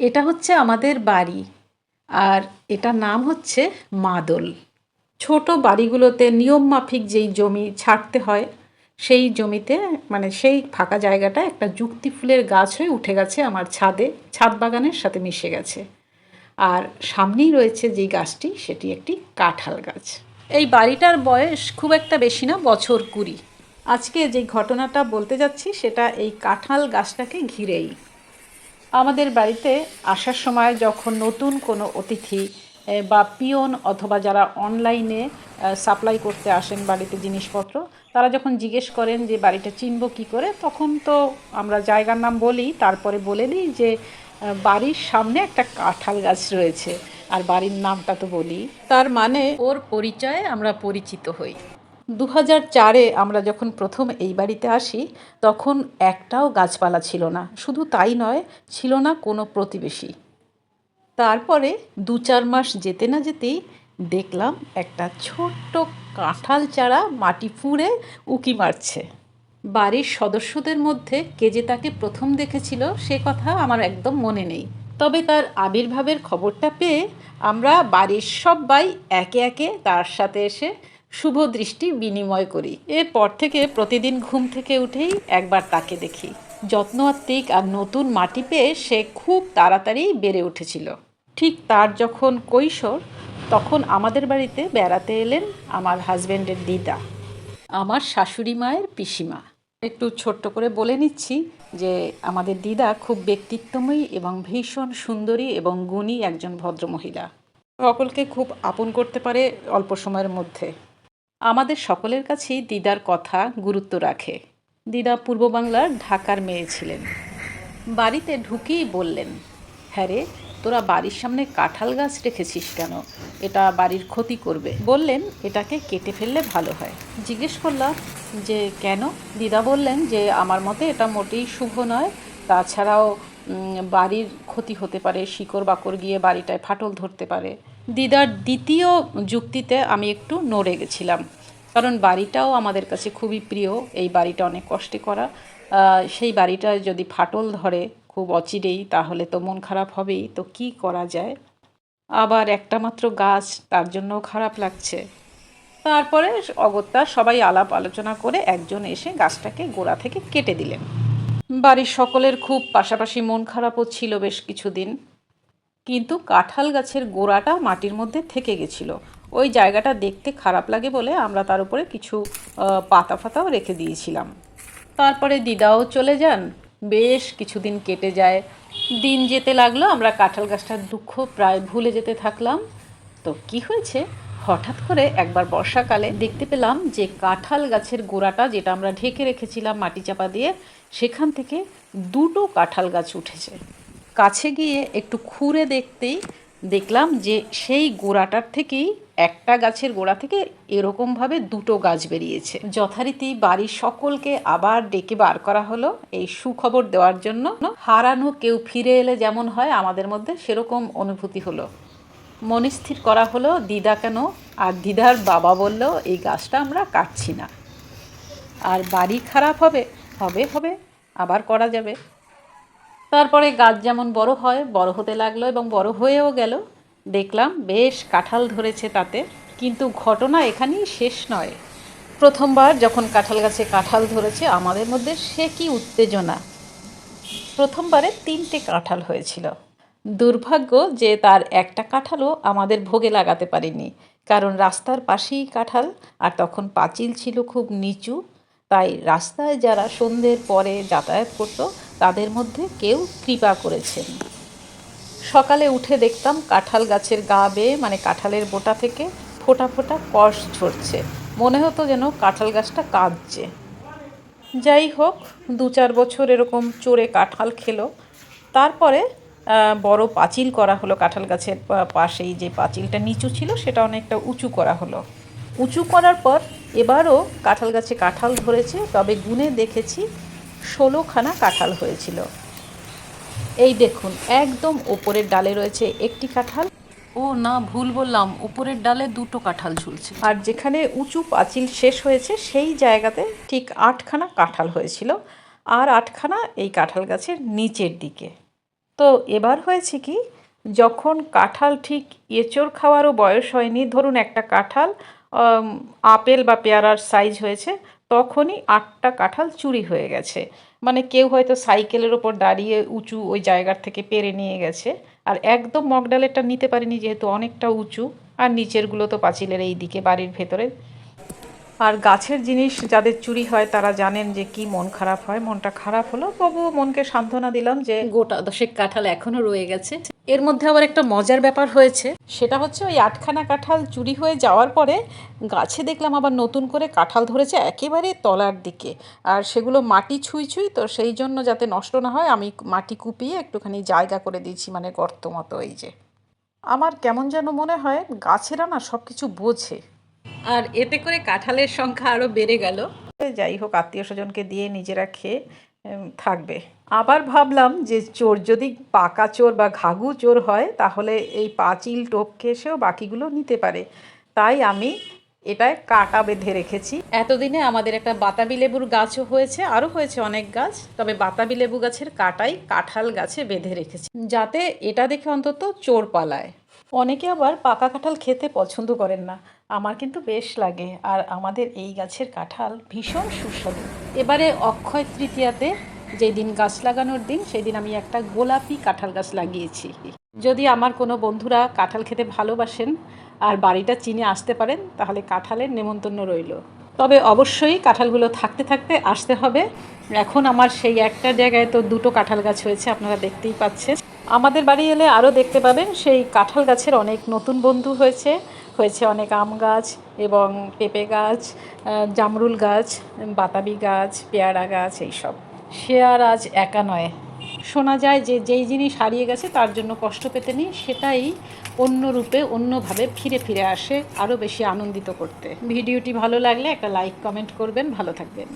এটা হচ্ছে আমাদের বাড়ি। আর এটার নাম হচ্ছে মাদল। ছোট বাড়িগুলোতে নিয়ম মাফিক যেই জমি ছাড়তে হয়, সেই জমিতে মানে সেই ফাঁকা জায়গাটা একটা যুক্তি ফুলের গাছ হয়ে উঠে গেছে আমার ছাদে। ছাদ বাগানের সাথে মিশে গেছে। আর সামনেই রয়েছে যেই গাছটি, সেটি একটি কাঁঠাল গাছ। এই বাড়িটার বয়স খুব একটা বেশি না, বছর কুড়ি। আজকে যেই ঘটনাটা বলতে যাচ্ছি, সেটা এই কাঁঠাল গাছটাকে ঘিরেই। আমাদের বাড়িতে আসার সময় যখন নতুন কোনো অতিথি বা পিয়ন অথবা যারা অনলাইনে সাপ্লাই করতে আসেন বাড়িতে জিনিসপত্র, তারা যখন জিজ্ঞেস করেন যে বাড়িটা চিনব কী করে, তখন তো আমরা জায়গার নাম বলি, তারপরে বলে দিই যে বাড়ির সামনে একটা কাঁঠাল গাছ রয়েছে। আর বাড়ির নামটা তো বলি। তার মানে ওর পরিচয়ে আমরা পরিচিত হই। দু চারে আমরা যখন প্রথম এই বাড়িতে আসি, তখন একটাও গাছপালা ছিল না। শুধু তাই নয়, ছিল না কোনো প্রতিবেশী। তারপরে দু চার মাস যেতে না যেতেই দেখলাম একটা ছোট্ট কাঁঠাল চারা মাটি ফুঁড়ে উকি মারছে। বাড়ির সদস্যদের মধ্যে কে যে তাকে প্রথম দেখেছিল, সে কথা আমার একদম মনে নেই। তবে তার আবির্ভাবের খবরটা পেয়ে আমরা বাড়ির সবাই একে একে তার সাথে এসে শুভ দৃষ্টি বিনিময় করি। এরপর থেকে প্রতিদিন ঘুম থেকে উঠেই একবার তাকে দেখি। যত্ন আত্মিক আর নতুন মাটি পেয়ে সে খুব তাড়াতাড়ি বেড়ে উঠেছিল। ঠিক তার যখন কৈশোর, তখন আমাদের বাড়িতে বেড়াতে এলেন আমার হাজবেন্ডের দিদা। আমার শাশুড়ি মায়ের পিসিমা। একটু ছোট্ট করে বলে নিচ্ছি যে, আমাদের দিদা খুব ব্যক্তিত্বময়ী এবং ভীষণ সুন্দরী এবং গুণী একজন ভদ্রমহিলা। সকলকে খুব আপন করতে পারে অল্প সময়ের মধ্যে। আমাদের সকলের কাছেই দিদার কথা গুরুত্ব রাখে। দিদা পূর্ব বাংলার ঢাকার মেয়ে ছিলেন। বাড়িতে ঢুকেই বললেন হ্যাঁ রে, তোরা বাড়ির সামনে কাঁঠাল গাছ রেখেছিস কেন? এটা বাড়ির ক্ষতি করবে। বললেন, এটাকে কেটে ফেললে ভালো হয়। জিজ্ঞেস করলাম, যে কেন? দিদা বললেন, যে আমার মতে এটা মোটেই শুভ নয়। তাছাড়াও বাড়ির ক্ষতি হতে পারে, শিকড় বাকড় গিয়ে বাড়িটায় ফাটল ধরতে পারে। দিদার দ্বিতীয় যুক্তিতে আমি একটু নড়ে গেছিলাম। কারণ বাড়িটাও আমাদের কাছে খুবই প্রিয়, এই বাড়িটা অনেক কষ্টে করা। সেই বাড়িটায় যদি ফাটল ধরে, খুব অচিরেই, তাহলে তো মন খারাপ হবেই। তো কি করা যায়? আবার একটা মাত্র গাছ, তার জন্যও খারাপ লাগছে। তারপরে অগত্যা সবাই আলাপ আলোচনা করে একজন এসে গাছটাকে গোড়া থেকে কেটে দিলেন। বাড়ির সকলের খুব পাশাপাশি মন খারাপও ছিল বেশ কিছুদিন। কিন্তু কাঁঠাল গাছের গোড়াটা মাটির মধ্যে থেকে গেছিল। ওই জায়গাটা দেখতে খারাপ লাগে বলে আমরা তার উপরে কিছু পাতা ফাতাও রেখে দিয়েছিলাম। তারপরে দিদাও চলে যান। বেশ কিছুদিন কেটে যায়। দিন যেতে লাগল, আমরা কাঁঠাল গাছটার দুঃখ প্রায় ভুলে যেতে থাকলাম। তো কি হয়েছে? হঠাৎ করে একবার বর্ষাকালে দেখতে পেলাম যে কাঁঠাল গাছের গোড়াটা যেটা আমরা ঢেকে রেখেছিলাম মাটি চাপা দিয়ে, সেখান থেকে দুটো কাঁঠাল গাছ উঠেছে। কাছে গিয়ে একটু খুঁড়ে দেখতেই দেখলাম যে সেই গোড়াটার থেকেই একটা গাছের গোড়া থেকে এরকমভাবে দুটো গাছ বেরিয়েছে। যথারীতি বাড়ির সকলকে আবার ডেকে বার করা হলো এই সুখবর দেওয়ার জন্য। হারানো কেউ ফিরে এলে যেমন হয়, আমাদের মধ্যে সেরকম অনুভূতি হলো। মনস্থির করা হলো, দিদা কেন? আর দিদার বাবা বলল, এই গাছটা আমরা কাটছি না। আর বাড়ি খারাপ হবে হবে হবে, আবার করা যাবে। তারপরে গাছ যেমন বড় হয়, বড় হতে লাগল এবং বড় হয়েও গেল। দেখলাম বেশ কাঁঠাল ধরেছে তাতে, কিন্তু ঘটনা এখানেই শেষ নয়। প্রথমবার যখন কাঁঠাল গাছে কাঁঠাল ধরেছে, আমাদের মধ্যে সে কি উত্তেজনা। প্রথমবারে তিনটে কাঁঠাল হয়েছিল। দুর্ভাগ্য যে তার একটা কাঁঠালও আমাদের ভোগে লাগাতে পারিনি, কারণ রাস্তার পাশেই কাঁঠাল, আর তখন পাঁচিল ছিল খুব নিচু। তাই রাস্তায় যারা সন্ধ্যের পরে যাতায়াত করতো, তাদের মধ্যে কেউ কৃপা করেছেন। সকালে উঠে দেখতাম কাঁঠাল গাছের গা বেয়ে মানে কাঁঠালের বোটা থেকে ফোঁটা ফোঁটা কষ ঝরছে। মনে হতো যেন কাঁঠাল গাছটা কাঁদছে। যাই হোক, দু চার বছর এরকম চড়ে কাঁঠাল খেলো। তারপরে বড় পাঁচিল করা হলো কাঁঠাল গাছের পাশেই যে পাঁচিলটা নিচু ছিল, সেটা অনেকটা উঁচু করা হলো। উঁচু করার পর এবারও কাঁঠাল গাছে কাঁঠাল ধরেছে তবে গুনে দেখেছি ষোলোখানা কাঁঠাল হয়েছিল। এই দেখুন একদম ওপরের ডালে রয়েছে একটি কাঁঠাল। ও না ভুল বললাম উপরের ডালে দুটো কাঁঠাল ঝুলছে। আর যেখানে উঁচু পাঁচিল শেষ হয়েছে সেই জায়গাতে ঠিক আটখানা কাঁঠাল হয়েছিল। আর আটখানা এই কাঁঠাল গাছের নিচের দিকে। তো এবার হয়েছে কি যখন কাঁঠাল ঠিক এঁচড় খাওয়ারও বয়স হয়নি ধরুন একটা কাঁঠাল আপেল বা পেয়ারার সাইজ হয়েছে, তখনই আটটা কাঁঠাল চুরি হয়ে গেছে। মানে কেউ হয়তো সাইকেলের ওপর দাঁড়িয়ে উঁচু ওই জায়গার থেকে পেরে নিয়ে গেছে। আর একদম মগডালেরটা নিতে পারিনি যেহেতু অনেকটা উঁচু, আর নিচেরগুলো তো পাঁচিলের এই দিকে বাড়ির ভেতরে। আর গাছের জিনিস যাদের চুরি হয় তারা জানেন যে কি মন খারাপ হয়। মনটা খারাপ হলো, তবুও মনকে সান্ত্বনা দিলাম যে গোটা দশেক কাঁঠাল এখনও রয়ে গেছে। এর মধ্যে আবার একটা মজার ব্যাপার হয়েছে। সেটা হচ্ছে ওই আটখানা কাঁঠাল চুরি হয়ে যাওয়ার পরে গাছে দেখলাম আবার নতুন করে কাঁঠাল ধরেছে একেবারে তলার দিকে। আর সেগুলো মাটি ছুঁই ছুঁই, তো সেই জন্য যাতে নষ্ট না হয়, আমি মাটি কুপিয়ে একটুখানি জায়গা করে দিয়েছি মানে গর্ত মতো এই যে। আমার কেমন যেন মনে হয় গাছেরা না সব কিছু বোঝে। আর এতে করে কাঁঠালের সংখ্যা আরও বেড়ে গেল। যাই হোক, আত্মীয় স্বজনকে দিয়ে নিজেরা খেয়ে থাকবে। আবার ভাবলাম যে চোর যদি পাকা চোর বা ঘাঘু চোর হয়, তাহলে এই পাঁচিল, টপকে এসেও বাকিগুলো নিতে পারে। তাই আমি এটায় কাটা বেঁধে রেখেছি। এতদিনে আমাদের একটা বাতাবি লেবুর গাছও হয়েছে, আরও হয়েছে অনেক গাছ। তবে বাতাবি লেবু গাছের কাটাই কাঁঠাল গাছে বেঁধে রেখেছি। যাতে এটা দেখে অন্তত চোর পালায়। অনেকে আবার পাকা কাঁঠাল খেতে পছন্দ করেন না। আমার কিন্তু বেশ লাগে। আর আমাদের এই গাছের কাঁঠাল ভীষণ সুস্বাদু। এবারে অক্ষয় তৃতীয়াতে যেই দিন গাছ লাগানোর দিন সেই দিন আমি একটা গোলাপি কাঁঠাল গাছ লাগিয়েছি। যদি আমার কোনো বন্ধুরা কাঁঠাল খেতে ভালোবাসেন আর বাড়িটা চিনে আসতে পারেন, তাহলে কাঁঠালের নেমন্তন্ন রইল। তবে অবশ্যই কাঁঠালগুলো থাকতে থাকতে আসতে হবে। এখন আমার সেই একটা জায়গায় তো দুটো কাঁঠাল গাছ হয়েছে, আপনারা দেখতেই পাচ্ছেন। আমাদের বাড়ি এলে আরও দেখতে পাবেন, সেই কাঁঠাল গাছের অনেক নতুন বন্ধু হয়েছে। হয়েছে অনেক আম গাছ এবং পেঁপে গাছ জামরুল গাছ, বাতাবি গাছ, পেয়ারা গাছ, এইসব। সে আর আজ একা নয়। শোনা যায় যে যেই জিনিস হারিয়ে গেছে তার জন্য কষ্ট পেতে নেই, সেটাই অন্য রূপে, অন্যভাবে ফিরে ফিরে আসে আরও বেশি আনন্দিত করতে। ভিডিওটি ভালো লাগলে একটা লাইক, কমেন্ট করবেন। ভালো থাকবেন।